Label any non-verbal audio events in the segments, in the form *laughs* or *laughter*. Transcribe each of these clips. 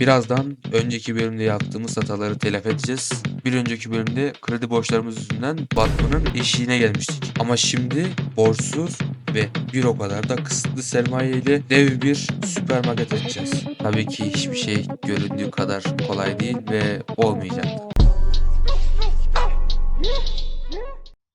Birazdan önceki bölümde yaptığımız hataları telafi edeceğiz. Bir önceki bölümde kredi borçlarımız yüzünden batmanın eşiğine gelmiştik. Ama şimdi borçsuz ve bir o kadar da kısıtlı sermaye ile dev bir süpermarket açacağız. Tabii ki hiçbir şey göründüğü kadar kolay değil ve olmayacak.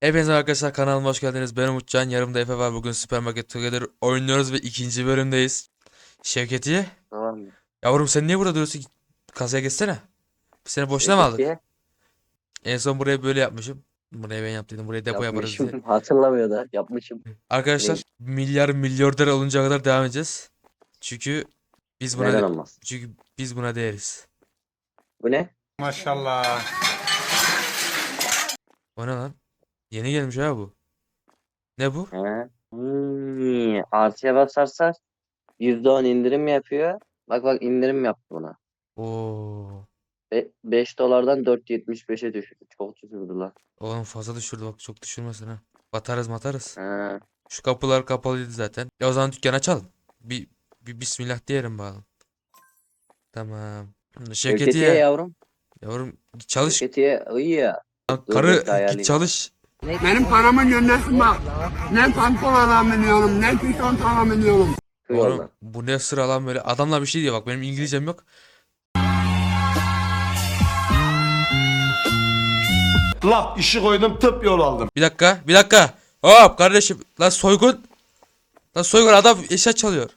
Hepinize arkadaşlar kanalıma hoş geldiniz. Ben Umutcan. Yanımda Efe var. Bugün Süpermarket Together oynuyoruz ve ikinci bölümdeyiz. Şevketiye. Tamam? Yavrum sen niye burada duruyorsun? Kasaya geçsene. Biz seni boşuna mı aldık? En son buraya böyle yapmışım. Buraya ben yaptıydım. Buraya depo yaparız diye. yapmışım. Hatırlamıyor da yapmışım. Arkadaşlar milyar milyarder oluncaya kadar devam edeceğiz. Çünkü biz Neden buna olmaz? çünkü biz buna değeriz. Bu ne? Maşallah. O ne lan? Yeni gelmiş ha bu. Ne bu? He. Hmm, artıya basarsa %10 indirim yapıyor. Bak bak indirim yaptı buna. Oo. Be 5 dolardan 4.75'e düşürdü. Çok düşürdü lan. Oğlum fazla düşürdü bak çok düşürmesin ha. Batarız matarız. He. Şu kapılar kapalıydı zaten. Ya o zaman dükkan açalım. Bir, bir bismillah diyelim bakalım. Tamam. Şevketiye Şevketiye. yavrum. Yavrum çalış. Şevketiye iyi ya. Lan dur, Karı git çalış. Benim paramın yönüne bak. Ne pantolon alabiliyorum, ne tişört alabiliyorum. Oğlum bu ne sıra lan böyle. Adamlar bir şey diyor bak benim İngilizcem yok. Laf işi koydum tıp yol aldım. Bir dakika bir dakika. Hop kardeşim. Lan soygun. Lan soygun adam eşya çalıyor.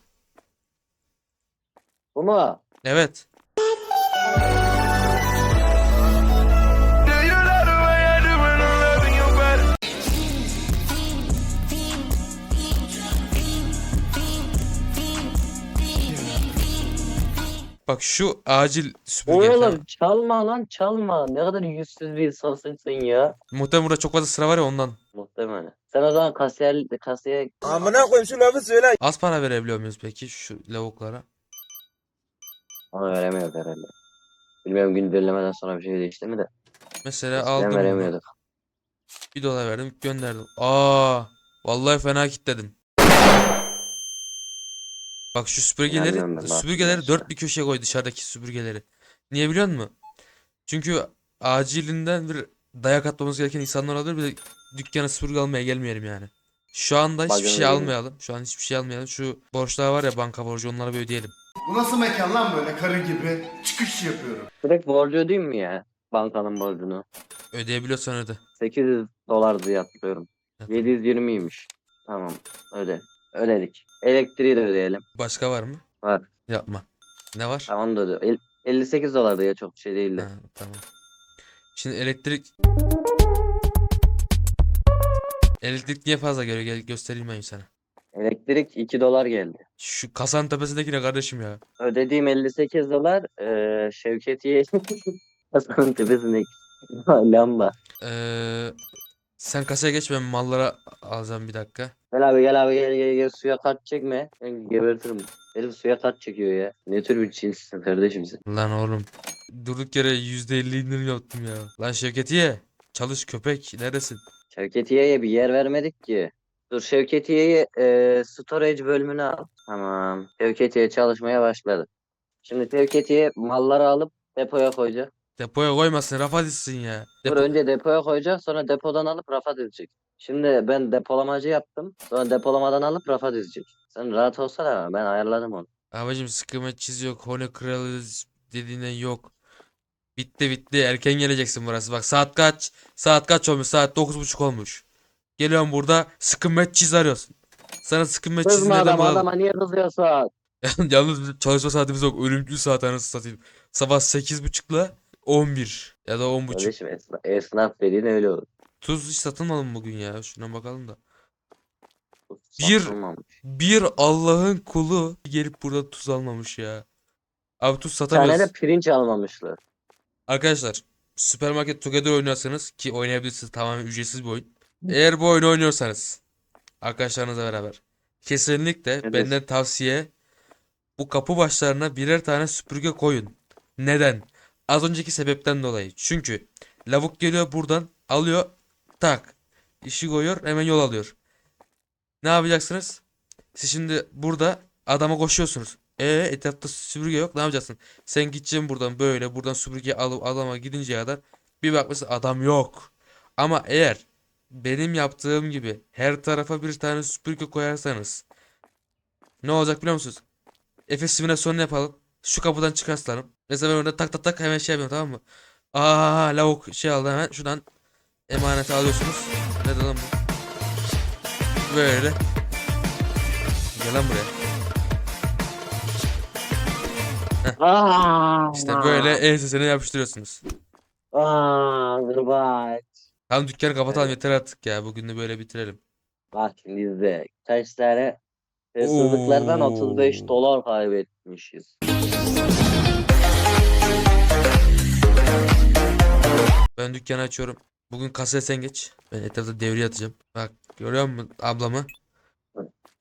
Bu mu? Evet. Bak şu acil süpürge. Oğlum çalma lan çalma. Ne kadar yüzsüz bir insansın sen ya. Muhtemelen burada çok fazla sıra var ya ondan. Muhtemelen. Sen o zaman kasiyer, kasaya Az para verebiliyor muyuz peki şu lavuklara? Ona veremiyor herhalde. Bilmiyorum gün belirlemeden sonra bir şey değişti mi de. Mesela Eskiden aldım bunu. veremiyorduk. Bir dolar verdim gönderdim. Aa, vallahi fena kitledim. Bak şu süpürgeleri, ben, süpürgeleri dört bir köşeye koy dışarıdaki süpürgeleri. Niye biliyor musun? Çünkü acilinden bir dayak atmamız gereken insanlar olabilir. Bir de dükkana süpürge almaya gelmeyelim yani. Şu anda hiçbir Bacana şey gelin. almayalım. Şu an hiçbir şey almayalım. Şu borçlar var ya banka borcu onları bir ödeyelim. Bu nasıl mekan lan böyle karı gibi çıkış yapıyorum. Direkt borcu ödeyeyim mi ya? Bankanın borcunu. Ödeyebiliyorsan öde. 800 dolar diye hatırlıyorum. Yap. 720'ymiş. Tamam öde. Ödedik. Elektriği de ödeyelim. Başka var mı? Var. Yapma. Ne var? Tamam da öde. El- 58 dolar diye çok bir şey değildi. Ha, tamam. Şimdi elektrik Elektrik niye fazla geliyor? Gel göstereyim ben sana. Elektrik 2 dolar geldi. Şu kasanın tepesindeki ne kardeşim ya? Ödediğim 58 dolar eee Şevketiye *laughs* kasanın tepesindeki *laughs* lamba. Ee, sen kasaya geç ben mallara alacağım bir dakika. Gel abi gel abi gel gel, gel. suya kart çekme. Ben gebertirim. Herif suya kart çekiyor ya. Ne tür bir cinsin kardeşim sen. Lan oğlum. Durduk yere %50 indirim yaptım ya. Lan Şevketiye. Çalış köpek. Neredesin? Şevketiye'ye bir yer vermedik ki. Dur Şevketiye'yi eee storage bölümüne al. Tamam. Şevketiye çalışmaya başladı. Şimdi Şevketiye malları alıp depoya koyacak. Depoya koymasın. Rafa dizsin ya. Dur Depo... önce depoya koyacak sonra depodan alıp rafa dizecek. Şimdi ben depolamacı yaptım. Sonra depolamadan alıp rafa dizecek. Sen rahat olsana ben ayarladım onu. Abicim sıkıma çiziyor. Kone kralı dediğinden yok. Bitti bitti. Erken geleceksin burası. Bak saat kaç? Saat kaç olmuş? Saat 9.30 olmuş. Geliyorum burada sıkımet çiz arıyorsun. Sana sıkımet Kızma çizmeden adam adama niye kızıyorsun? *laughs* Yalnız çalışma saatimiz yok. Ölümcül saat anasını satayım. Sabah 8.30 ile 11 ya da 10.30. Kardeşim esnaf, esnaf dediğin öyle olur. Tuz hiç satılmadı mı bugün ya? Şuna bakalım da. Bir- Satılmamış. Bir Allah'ın kulu gelip burada tuz almamış ya. Abi tuz Bir tane satamıyoruz. de pirinç almamışlar. Arkadaşlar Süpermarket Together oynuyorsanız ki oynayabilirsiniz tamamen ücretsiz bir oyun. Eğer bu oyunu oynuyorsanız arkadaşlarınızla beraber kesinlikle Evet. benden tavsiye bu kapı başlarına birer tane süpürge koyun. Neden? Az önceki sebepten dolayı. Çünkü lavuk geliyor buradan alıyor tak işi koyuyor hemen yol alıyor. Ne yapacaksınız? Siz şimdi burada adama koşuyorsunuz. E etrafta süpürge yok. Ne yapacaksın? Sen gideceksin buradan böyle buradan süpürge alıp adama gidinceye kadar bir bakmışsın adam yok. Ama eğer benim yaptığım gibi her tarafa bir tane süpürge koyarsanız ne olacak biliyor musunuz? Efe simülasyonu yapalım. Şu kapıdan çıkarslanım. Mesela ben orada tak tak tak hemen şey yapıyorum tamam mı? Aa lavuk şey aldı hemen şuradan emaneti alıyorsunuz. Ne lan bu? Böyle. Gel lan buraya. Aa, İşte böyle ensesine yapıştırıyorsunuz. Aa, gırbaç. Tamam dükkanı kapatalım yeter artık ya. Bugün de böyle bitirelim. Bak şimdi izle. Kaç tane hırsızlıklardan 35 Oo. dolar kaybetmişiz. Ben dükkanı açıyorum. Bugün kasaya sen geç. Ben etrafta devriye atacağım. Bak görüyor musun ablamı?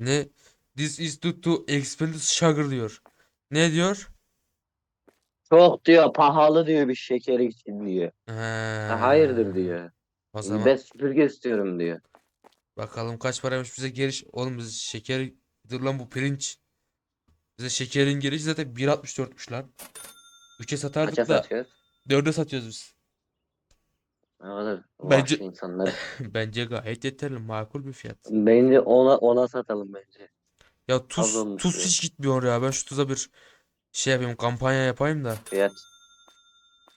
Ne? This is due to expensive sugar diyor. Ne diyor? Çok diyor pahalı diyor bir şeker için diyor. Ha, hayırdır diyor. O zaman Ben süpürge istiyorum diyor. bakalım kaç paraymış bize geliş. Oğlum biz şeker dur lan bu pirinç. Bize şekerin gelişi zaten 1.64'müş lan. 3'e satardık Kaça da satıyoruz? 4'e satıyoruz biz. Ne kadar Bence- vahşi insanlar. *laughs* Bence gayet yeterli makul bir fiyat. Bence ona ona satalım bence. Ya tuz tuz ya. hiç gitmiyor ya. Ben şu tuza bir şey yapayım kampanya yapayım da. Fiyat.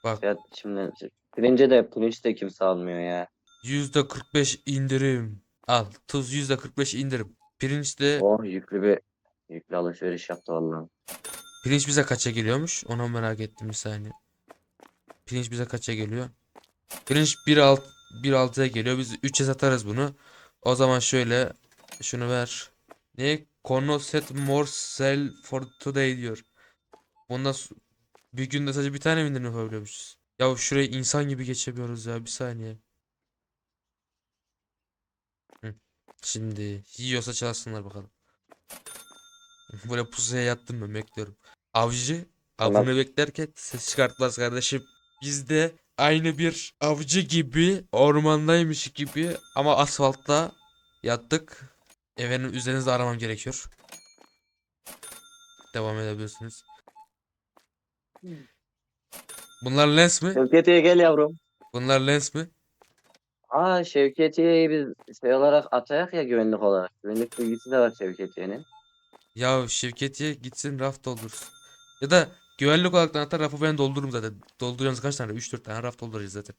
Bak. Fiyat şimdi pirince de pirinç de kimse almıyor ya. %45 indirim. Al tuz %45 indirim. Pirinç de Oh yüklü bir yüklü alışveriş yaptı vallahi. pirinç bize kaça geliyormuş? Onu merak ettim bir saniye. Pirinç bize kaça geliyor? Pirinç 1.6 1.6'ya geliyor. Biz 3'e satarız bunu. O zaman şöyle şunu ver. Ne? Kono set more sell for today diyor. Ondan s- bir günde sadece bir tane mi indirim yapabiliyormuşuz? Ya şurayı insan gibi geçemiyoruz ya bir saniye. Hı. Şimdi yiyorsa çalsınlar bakalım. Böyle pusuya yattım ben bekliyorum. Avcı avını beklerken ses çıkartmaz kardeşim. Biz de aynı bir avcı gibi ormandaymış gibi ama asfaltta yattık. Efendim üzerinizde aramam gerekiyor. Devam edebilirsiniz. Bunlar lens mi? Şevketiye gel yavrum. Bunlar lens mi? Aa Şevketiye'yi biz şey olarak atayak ya güvenlik olarak. Güvenlik bilgisi de var Şevketiye'nin. Ya Şevketiye gitsin raf doldursun. Ya da güvenlik olarak atar rafı ben doldururum zaten. Dolduracağınız kaç tane? 3-4 tane raf dolduracağız zaten.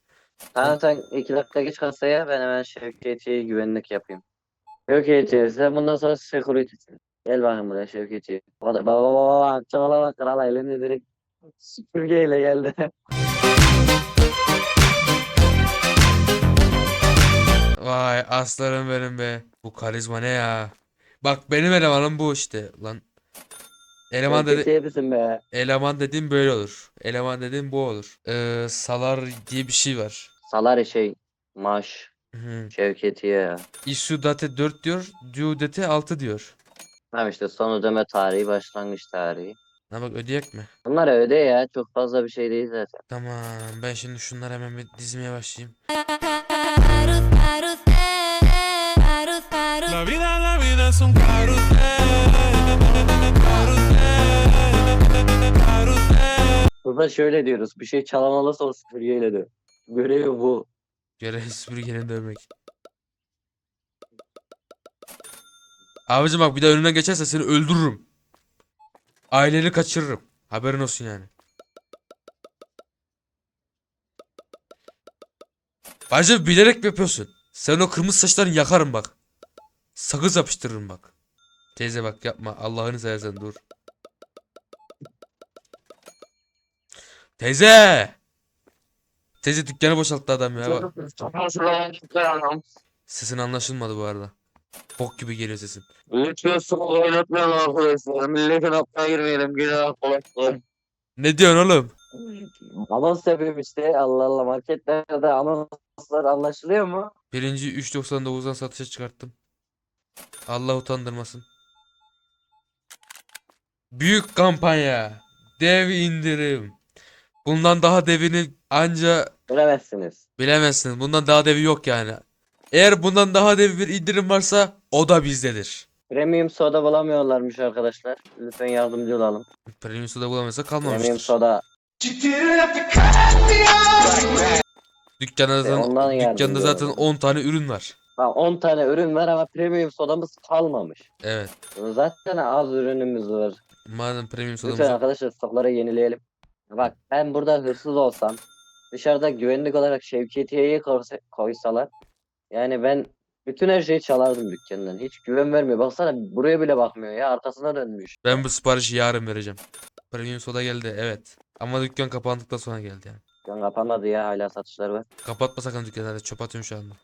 Tamam sen iki dakika geç kasaya ben hemen Şevketiye'yi güvenlik yapayım. Şevketiye sen bundan sonra security'sin. Gel bakayım buraya Şevketiye. Baba baba baba baba çakala bak kral elini direkt süpürgeyle geldi. *laughs* Vay aslanım benim be. Bu karizma ne ya? Bak benim elemanım bu işte. Lan eleman dedi be? eleman dediğim böyle olur. Eleman dediğim bu olur. Ee, salar diye bir şey var. Salari şey maaş Hı. Şevketiye. Issue date 4 diyor. Due date 6 diyor. Tamam işte son ödeme tarihi başlangıç tarihi. Ha bak ödeyek mi? Bunlar öde ya çok fazla bir şey değil zaten. Tamam ben şimdi şunları hemen bir dizmeye başlayayım. La vida, la vida es un. Carrusel. Burada şöyle diyoruz bir şey çalan olursa o süpürgeyle de. Görevi bu. Görev süpürgenin dövmek. Abicim bak bir daha önünden geçerse seni öldürürüm. Aileni kaçırırım. Haberin olsun yani. Bacım bilerek mi yapıyorsun? Sen o kırmızı saçlarını yakarım bak. Sakız yapıştırırım bak. Teyze bak yapma. Allah'ını seversen dur. Teyze! Teyze dükkanı boşalttı adam ya. Bak. Sesin anlaşılmadı bu arada. Bok gibi geliyor sesin. Lütfen sıkı oynatmayalım arkadaşlar. Milletin aklına girmeyelim. Günah kolay. Ne diyorsun oğlum? Anons yapıyorum işte. Allah Allah marketlerde anonslar anlaşılıyor mu? Birinci 3.99'dan satışa çıkarttım. Allah utandırmasın. Büyük kampanya. Dev indirim. Bundan daha devini anca Bilemezsiniz. bilemezsiniz. Bundan daha devi yok yani. Eğer bundan daha dev bir indirim varsa o da bizdedir. Premium soda bulamıyorlarmış arkadaşlar. Lütfen yardımcı olalım. Premium soda bulamıyorsa Premium kalmamıştır. soda. Dükkanda E, zaten, ondan yardımcı dükkanda zaten olalım. 10 tane ürün var. Bak 10 tane ürün var ama premium sodamız kalmamış. Evet. Zaten az ürünümüz var. Madem premium sodamız Lütfen arkadaşlar stokları yenileyelim. Bak ben burada hırsız olsam dışarıda güvenlik olarak Şevketiye'yi koysalar yani ben bütün her şeyi çalardım dükkandan. Hiç güven vermiyor. Baksana buraya bile bakmıyor ya. Arkasına dönmüş. Ben bu siparişi yarın vereceğim. Premium soda geldi evet. Ama dükkan kapandıktan sonra geldi yani. Dükkan kapanmadı ya. Hala satışlar var. Kapatma sakın dükkanı hadi çöp atıyorum şu anda.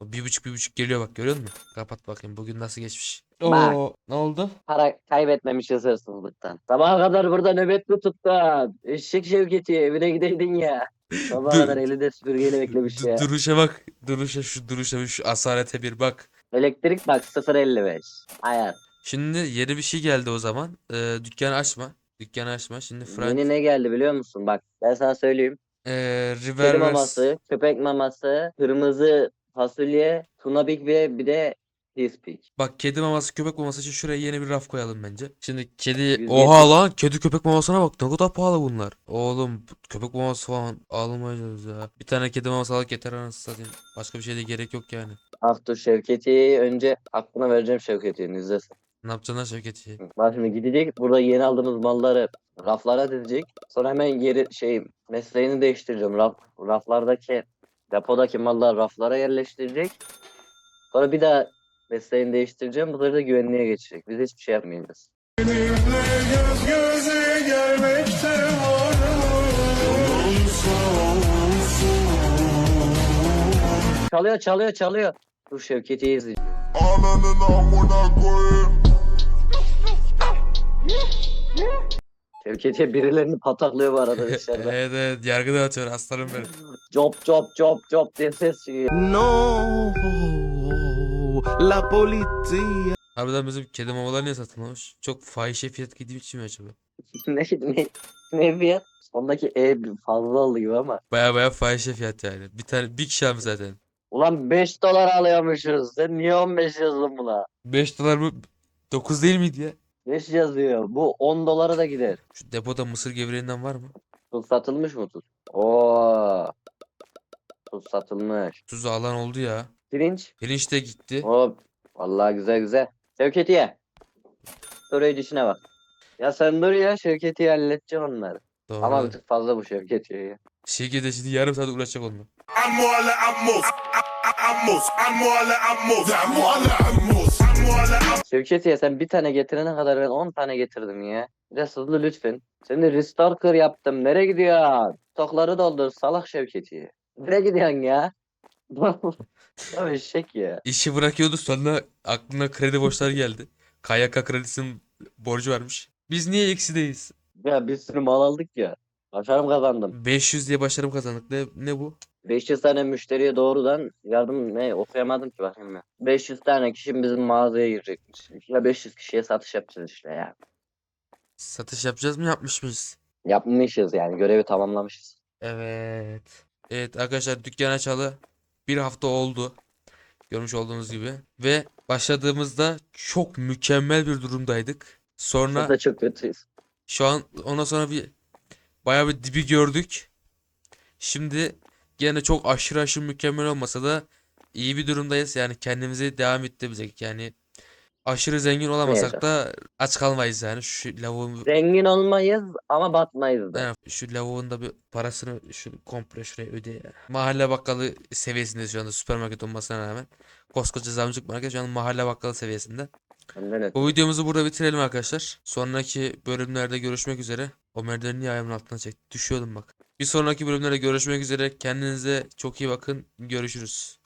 O bir buçuk bir buçuk geliyor bak görüyor musun? Kapat bakayım bugün nasıl geçmiş. Bak. Oo, ne oldu? Para kaybetmemişiz hırsızlıktan. Sabaha kadar burada nöbet mi tuttun? Eşek Şevketiye evine gideydin ya. Sabaha Dur. kadar elinde süpürgeyle beklemiş Du- ya. duruşa bak. Duruşa şu duruşa bir şu asarete bir bak. Elektrik bak 0.55. Ayar. Şimdi yeni bir şey geldi o zaman. Ee, dükkanı açma. Dükkanı açma. Şimdi Frank Yeni ne geldi biliyor musun? Bak ben sana söyleyeyim. ee, Kedi River maması, köpek maması, kırmızı fasulye, tuna big ve bir de Peace Bak kedi maması köpek maması için şuraya yeni bir raf koyalım bence. Şimdi kedi 170. oha lan kedi köpek mamasına bak ne kadar pahalı bunlar. Oğlum köpek maması falan almayacağız ya. Bir tane kedi maması al yeter anasını satayım. Başka bir şeye de gerek yok yani. Ah dur Şevketiye'yi önce aklına vereceğim Şevketiye'nin izlesin. Ne yapacaksın lan Şevket'i? Bak şimdi gidecek burada yeni aldığımız malları raflara dizecek. Sonra hemen geri şey mesleğini değiştireceğim. Raf, raflardaki depodaki mallar raflara yerleştirecek. Sonra bir daha mesleğini değiştireceğim. Bunları da güvenliğe geçecek. Biz hiçbir şey yapmayacağız. Çalıyor çalıyor çalıyor. Dur Şevketi'yi izleyeceğim. Şevketiye birilerini pataklıyor bu arada dışarıda. Evet evet yargı dağıtıyor aslanım benim. Cop cop cop cop diye ses çıkıyor. No, la policía. Harbiden bizim kedi mamalar niye satılmamış? Çok fahişe fiyat gidiyor için mi acaba? *laughs* ne ne ne fiyat? Sondaki E bir fazla oldu gibi ama. Baya baya fahişe fiyat yani. Bir tane bir kişi almış zaten. Ulan 5 dolar alıyormuşuz. Sen niye 15 yazdın buna? 5 dolar mı? 9 değil miydi ya? 5 yazıyor. Bu 10 dolara da gider. Şu depoda mısır gevreğinden var mı? Tuz satılmış mı tuz? Oo. Tuz satılmış. Tuzu alan oldu ya. Pirinç. Pirinç de gitti. Hop. Vallahi güzel güzel. Şevketiye. Storage işine bak. Ya sen dur ya Şevketiye halledecek onları. Ama Doğru. bir tık fazla bu Şevketiye ya. Şirkete şimdi yarım saat uğraşacak onunla. Amor la amos, amos, amor la amos, amor la amos, amor la amos. Şevketiye sen bir tane getirene kadar ben 10 tane getirdim ya. Biraz hızlı lütfen. Seni restalker yaptım. Nereye gidiyorsun? Stokları doldur salak Şevketiye. Nereye gidiyorsun ya? Ya eşek ya. İşi bırakıyordu sonra aklına kredi borçları geldi. KYK kredisinin borcu varmış. Biz niye eksideyiz? Ya bir sürü mal aldık ya. Başarım kazandım. 500 diye başarım kazandık. Ne, ne bu? 500 tane müşteriye doğrudan yardım ne okuyamadım ki bakayım ya. 500 tane kişi bizim mağazaya girecekmiş. Ya 500 kişiye satış yapacağız işte ya. Satış yapacağız mı yapmış mıyız? Yapmışız yani görevi tamamlamışız. Evet. Evet arkadaşlar dükkan açalı bir hafta oldu. Görmüş olduğunuz gibi. Ve başladığımızda çok mükemmel bir durumdaydık. Sonra Biz de çok kötüyüz. Şu an ondan sonra bir bayağı bir dibi gördük. Şimdi gene çok aşırı aşırı mükemmel olmasa da iyi bir durumdayız. Yani kendimizi devam ettirebilecek. Yani aşırı zengin olamasak da aç kalmayız yani. Şu lavuğun Zengin olmayız ama batmayız da. Yani şu lavuğun da bir parasını şu komple şuraya öde ya. Mahalle bakkalı seviyesinde şu anda süpermarket olmasına rağmen. Koskoca zamcık market şu an mahalle bakkalı seviyesinde. Benden. Bu videomuzu burada bitirelim arkadaşlar. Sonraki bölümlerde görüşmek üzere. O merdiveni niye ayağımın altına çekti? Düşüyordum bak. Bir sonraki bölümlerde görüşmek üzere. Kendinize çok iyi bakın. Görüşürüz.